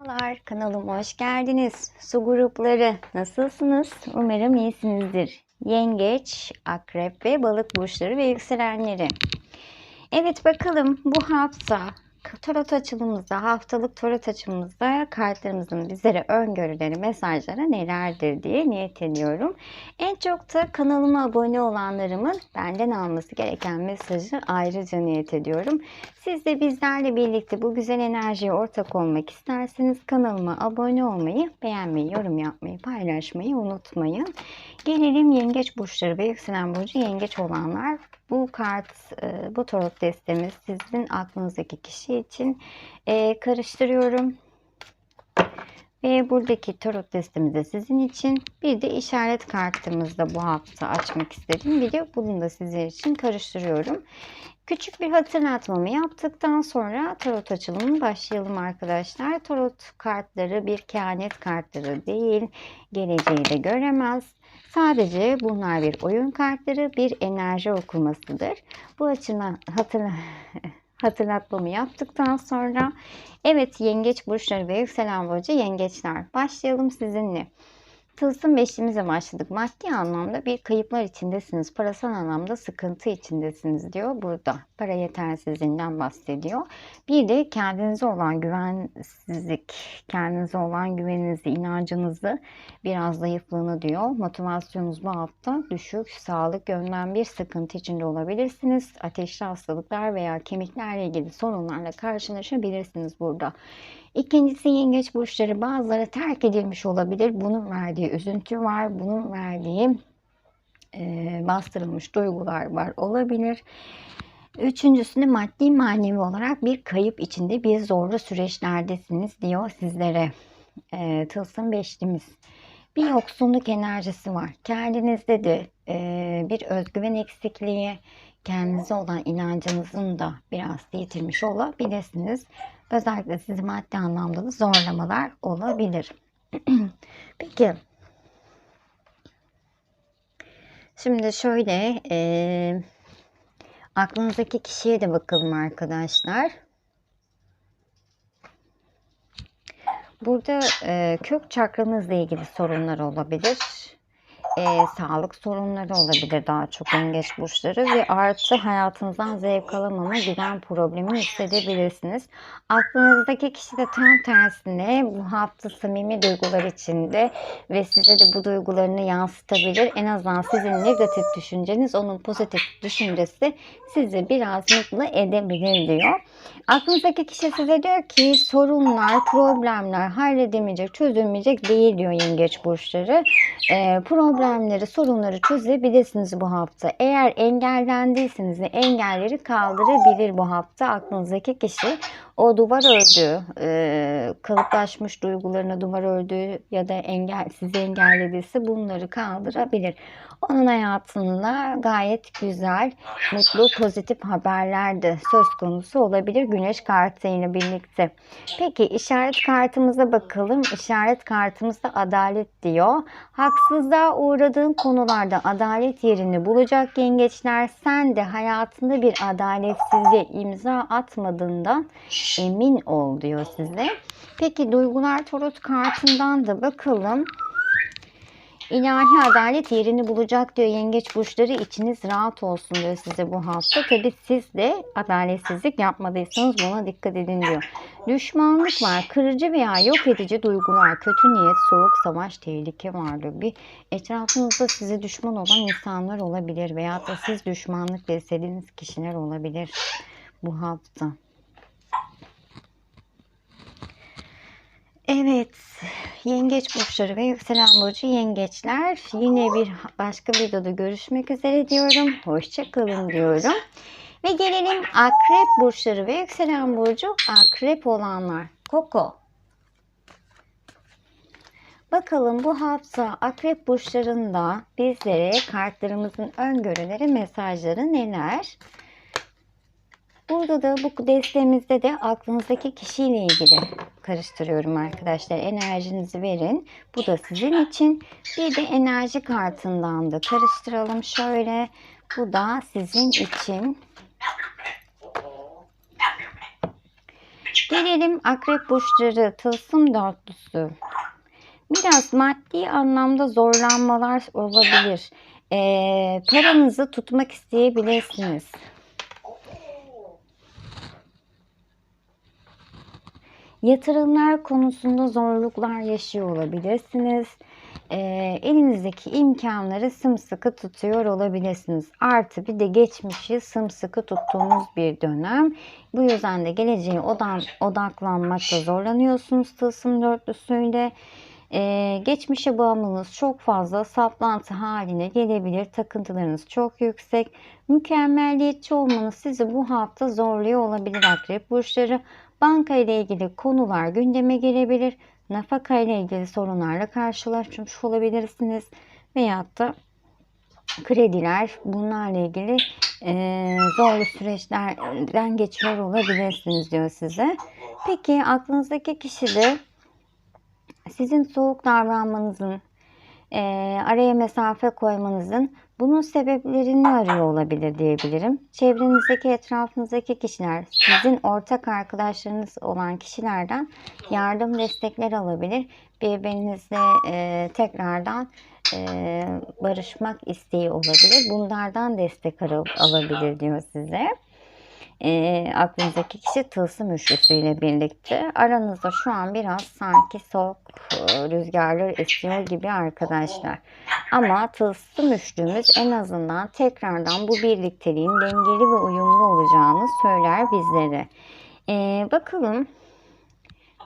Merhabalar, kanalıma hoş geldiniz. Su grupları nasılsınız? Umarım iyisinizdir. Yengeç, akrep ve balık burçları ve yükselenleri. Evet bakalım bu hafta tarot açılımımızda, haftalık tarot açılımımızda kartlarımızın bizlere öngörüleri, mesajları nelerdir diye niyet ediyorum. En çok da kanalıma abone olanlarımın benden alması gereken mesajı ayrıca niyet ediyorum. Siz de bizlerle birlikte bu güzel enerjiye ortak olmak isterseniz kanalıma abone olmayı, beğenmeyi, yorum yapmayı, paylaşmayı unutmayın. Gelelim yengeç burçları ve yükselen burcu yengeç olanlar. Bu kart, e, bu tarot destemiz sizin aklınızdaki kişi için e, karıştırıyorum. Ve buradaki tarot destemiz de sizin için. Bir de işaret kartımızda bu hafta açmak istedim. Bir de bunu da sizler için karıştırıyorum. Küçük bir hatırlatmamı yaptıktan sonra tarot açılımına başlayalım arkadaşlar. Tarot kartları bir kehanet kartları değil. Geleceği de göremez. Sadece bunlar bir oyun kartları, bir enerji okumasıdır. Bu açıdan hatırla hatırlatmamı yaptıktan sonra evet yengeç burçları ve yükselen burcu yengeçler. Başlayalım sizinle. Tılsım beşimize başladık. Maddi anlamda bir kayıplar içindesiniz. Parasal anlamda sıkıntı içindesiniz diyor burada. Para yetersizliğinden bahsediyor. Bir de kendinize olan güvensizlik, kendinize olan güveninizi, inancınızı biraz zayıflığını diyor. Motivasyonunuz bu hafta düşük, sağlık yönden bir sıkıntı içinde olabilirsiniz. Ateşli hastalıklar veya kemiklerle ilgili sorunlarla karşılaşabilirsiniz burada. İkincisi yengeç burçları bazıları terk edilmiş olabilir. Bunun verdiği üzüntü var. Bunun verdiği e, bastırılmış duygular var olabilir. Üçüncüsünde maddi manevi olarak bir kayıp içinde bir zorlu süreçlerdesiniz diyor sizlere. E, tılsım beşlimiz. Bir yoksunluk enerjisi var. Kendinizde de e, bir özgüven eksikliği, kendinize olan inancınızın da biraz yitirmiş olabilirsiniz. Özellikle sizi maddi anlamda da zorlamalar olabilir. Peki. Şimdi şöyle e, aklınızdaki kişiye de bakalım arkadaşlar. Burada e, kök çakranızla ilgili sorunlar olabilir e, sağlık sorunları olabilir daha çok yengeç burçları ve artı hayatınızdan zevk alamama güven problemi hissedebilirsiniz. Aklınızdaki kişi de tam tersine bu hafta samimi duygular içinde ve size de bu duygularını yansıtabilir. En azından sizin negatif düşünceniz onun pozitif düşüncesi sizi biraz mutlu edebilir diyor. Aklınızdaki kişi size diyor ki sorunlar, problemler halledemeyecek, çözülmeyecek değil diyor yengeç burçları. E, problemleri, sorunları çözebilirsiniz bu hafta. Eğer engellendiyseniz de engelleri kaldırabilir bu hafta aklınızdaki kişi. O duvar ördüğü, e, kalıplaşmış duygularına duvar ördüğü ya da engel, sizi engellediyse bunları kaldırabilir. Onun hayatında gayet güzel, mutlu, pozitif haberler de söz konusu olabilir güneş kartıyla birlikte. Peki işaret kartımıza bakalım. İşaret kartımızda adalet diyor. Haksızlığa uğradığın konularda adalet yerini bulacak yengeçler. Sen de hayatında bir adaletsizliğe imza atmadığından emin ol diyor size. Peki duygular tarot kartından da bakalım. İlahi adalet yerini bulacak diyor yengeç burçları içiniz rahat olsun diyor size bu hafta. Tabi siz de adaletsizlik yapmadıysanız buna dikkat edin diyor. Düşmanlık var, kırıcı veya yok edici duygular, kötü niyet, soğuk savaş, tehlike var diyor. Bir etrafınızda size düşman olan insanlar olabilir veya da siz düşmanlık beslediğiniz kişiler olabilir bu hafta. Evet, yengeç burçları ve yükselen burcu yengeçler. Yine bir başka videoda görüşmek üzere diyorum. Hoşçakalın diyorum. Ve gelelim akrep burçları ve yükselen burcu akrep olanlar. Koko. Bakalım bu hafta akrep burçlarında bizlere kartlarımızın öngörüleri, mesajları neler? Burada da bu destemizde de aklınızdaki kişiyle ilgili karıştırıyorum arkadaşlar. Enerjinizi verin. Bu da sizin için. Bir de enerji kartından da karıştıralım şöyle. Bu da sizin için. Gelelim akrep burçları, tılsım dörtlüsü. Biraz maddi anlamda zorlanmalar olabilir. Ee, paranızı tutmak isteyebilirsiniz. Yatırımlar konusunda zorluklar yaşıyor olabilirsiniz. Ee, elinizdeki imkanları sımsıkı tutuyor olabilirsiniz. Artı bir de geçmişi sımsıkı tuttuğunuz bir dönem. Bu yüzden de geleceğe odan, odaklanmakta zorlanıyorsunuz tılsım dörtlüsüyle. Ee, geçmişe bağımlılığınız çok fazla saplantı haline gelebilir. Takıntılarınız çok yüksek. Mükemmelliyetçi olmanız sizi bu hafta zorluyor olabilir akrep burçları. Banka ile ilgili konular gündeme gelebilir. Nafaka ile ilgili sorunlarla karşılaşmış olabilirsiniz. Veyahut da krediler bunlarla ilgili e, zorlu süreçlerden geçiyor olabilirsiniz diyor size. Peki aklınızdaki kişi de sizin soğuk davranmanızın, e, araya mesafe koymanızın bunun sebeplerini arıyor olabilir diyebilirim. Çevrenizdeki, etrafınızdaki kişiler, sizin ortak arkadaşlarınız olan kişilerden yardım, destekler alabilir. Birbirinizle e, tekrardan e, barışmak isteği olabilir. Bunlardan destek alabilir diyor size e, aklınızdaki kişi tılsım üçlüsüyle birlikte. Aranızda şu an biraz sanki soğuk e, rüzgarlar esiyor gibi arkadaşlar. Ama tılsım üçlümüz en azından tekrardan bu birlikteliğin dengeli ve uyumlu olacağını söyler bizlere. E, bakalım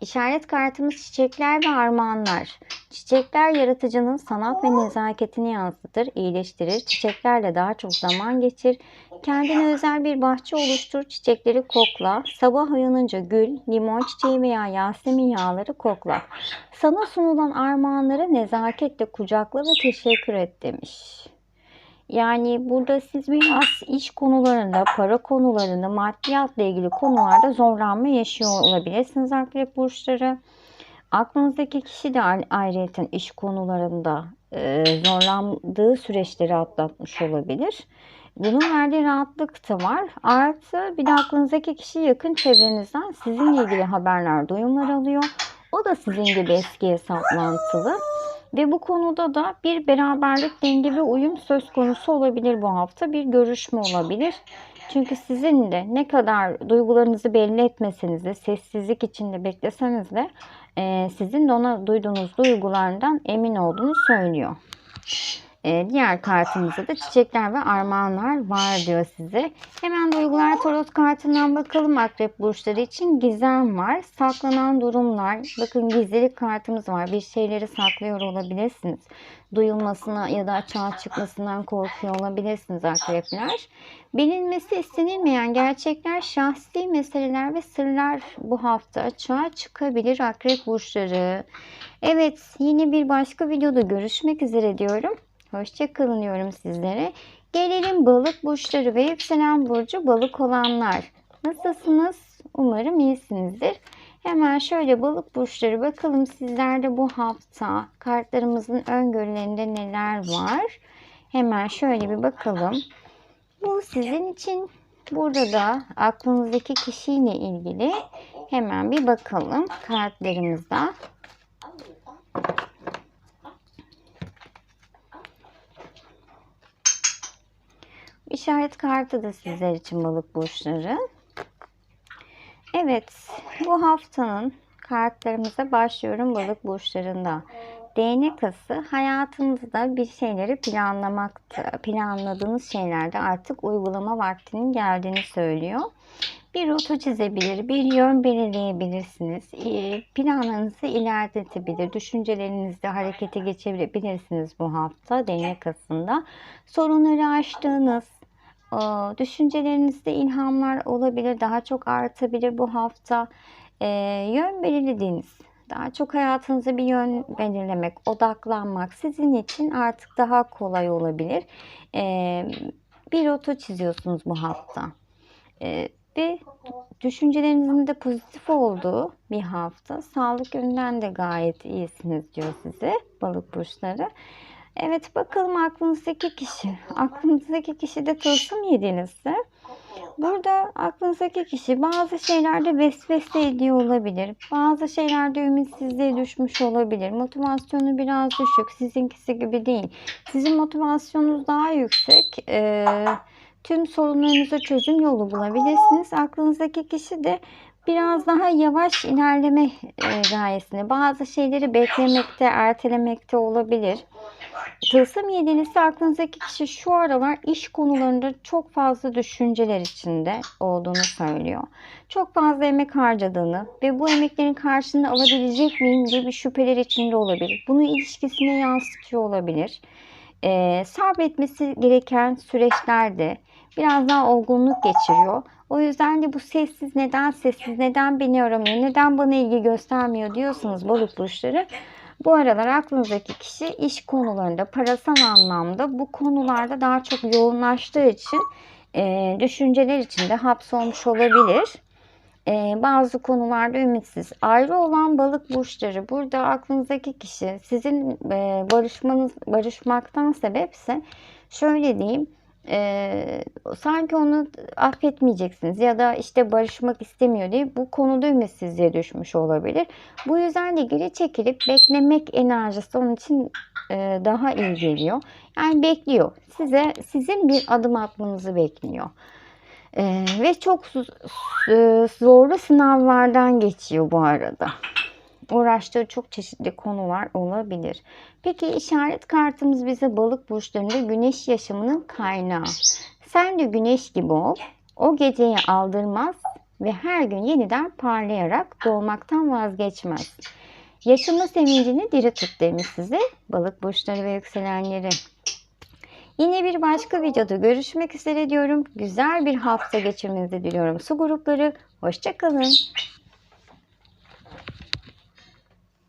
İşaret kartımız çiçekler ve armağanlar. Çiçekler yaratıcının sanat ve nezaketini yansıtır, iyileştirir. Çiçeklerle daha çok zaman geçir. Kendine özel bir bahçe oluştur, çiçekleri kokla. Sabah uyanınca gül, limon çiçeği veya yasemin yağları kokla. Sana sunulan armağanları nezaketle kucakla ve teşekkür et demiş. Yani burada siz biraz iş konularında, para konularında, maddiyatla ilgili konularda zorlanma yaşıyor olabilirsiniz akrep burçları. Aklınızdaki kişi de ayrıyeten iş konularında e, zorlandığı süreçleri atlatmış olabilir. Bunun verdiği rahatlık da var. Artı bir de aklınızdaki kişi yakın çevrenizden sizinle ilgili haberler, duyumlar alıyor. O da sizin gibi eskiye saplantılı. Ve bu konuda da bir beraberlik, denge ve uyum söz konusu olabilir bu hafta. Bir görüşme olabilir. Çünkü sizin de ne kadar duygularınızı belli etmeseniz de, sessizlik içinde bekleseniz de e, sizin de ona duyduğunuz duygulardan emin olduğunu söylüyor. E, diğer kartımızda da çiçekler ve armağanlar var diyor size. Hemen duygular tarot kartından bakalım akrep burçları için gizem var. Saklanan durumlar. Bakın gizlilik kartımız var. Bir şeyleri saklıyor olabilirsiniz. Duyulmasına ya da açığa çıkmasından korkuyor olabilirsiniz akrepler. Bilinmesi istenilmeyen gerçekler, şahsi meseleler ve sırlar bu hafta açığa çıkabilir akrep burçları. Evet yine bir başka videoda görüşmek üzere diyorum. Hoşçakalın diyorum sizlere. Gelelim balık burçları ve yükselen burcu balık olanlar. Nasılsınız? Umarım iyisinizdir. Hemen şöyle balık burçları bakalım sizlerde bu hafta kartlarımızın öngörülerinde neler var. Hemen şöyle bir bakalım. Bu sizin için burada da aklınızdaki kişiyle ilgili hemen bir bakalım kartlarımızda. İşaret kartı da sizler için balık burçları. Evet, bu haftanın kartlarımıza başlıyorum balık burçlarında. Değnek ası hayatınızda bir şeyleri planlamakta, planladığınız şeylerde artık uygulama vaktinin geldiğini söylüyor. Bir rota çizebilir, bir yön belirleyebilirsiniz. Planlarınızı ilerletebilir, düşüncelerinizde harekete geçebilirsiniz bu hafta değnek asında. Sorunları aştığınız, Düşüncelerinizde ilhamlar olabilir, daha çok artabilir bu hafta. E, yön belirlediğiniz, daha çok hayatınıza bir yön belirlemek, odaklanmak sizin için artık daha kolay olabilir. E, bir rota çiziyorsunuz bu hafta. E, ve düşüncelerinizin de pozitif olduğu bir hafta. Sağlık yönünden de gayet iyisiniz diyor size balık burçları. Evet bakalım aklınızdaki kişi. Aklınızdaki kişi de tılsım yedinizse Burada aklınızdaki kişi bazı şeylerde vesvese ediyor olabilir. Bazı şeylerde ümitsizliğe düşmüş olabilir. Motivasyonu biraz düşük. Sizinkisi gibi değil. Sizin motivasyonunuz daha yüksek. Ee, tüm sorunlarınıza çözüm yolu bulabilirsiniz. Aklınızdaki kişi de biraz daha yavaş ilerleme gayesinde. Bazı şeyleri beklemekte, ertelemekte olabilir. Tılsım yedilisi aklınızdaki kişi şu aralar iş konularında çok fazla düşünceler içinde olduğunu söylüyor. Çok fazla emek harcadığını ve bu emeklerin karşılığını alabilecek miyim bir şüpheler içinde olabilir. Bunu ilişkisine yansıtıyor olabilir. Ee, sabretmesi gereken süreçlerde biraz daha olgunluk geçiriyor. O yüzden de bu sessiz neden sessiz neden beni aramıyor neden bana ilgi göstermiyor diyorsanız balık burçları bu aralar aklınızdaki kişi iş konularında, parasal anlamda bu konularda daha çok yoğunlaştığı için e, düşünceler içinde hapsolmuş olabilir. E, bazı konularda ümitsiz. Ayrı olan balık burçları burada aklınızdaki kişi sizin e, barışmanız barışmaktan sebepse şöyle diyeyim e, sanki onu affetmeyeceksiniz ya da işte barışmak istemiyor diye bu konuda ümitsizliğe düşmüş olabilir. Bu yüzden de geri çekilip beklemek enerjisi onun için e, daha iyi geliyor. Yani bekliyor. Size sizin bir adım atmanızı bekliyor. E, ve çok e, zorlu sınavlardan geçiyor bu arada. Uğraştığı çok çeşitli konular olabilir. Peki işaret kartımız bize balık burçlarında güneş yaşamının kaynağı. Sen de güneş gibi ol. O geceyi aldırmaz ve her gün yeniden parlayarak doğmaktan vazgeçmez. Yaşama sevincini diri tut demiş size balık burçları ve yükselenleri. Yine bir başka videoda görüşmek üzere diyorum. Güzel bir hafta geçirmenizi diliyorum. Su grupları hoşçakalın.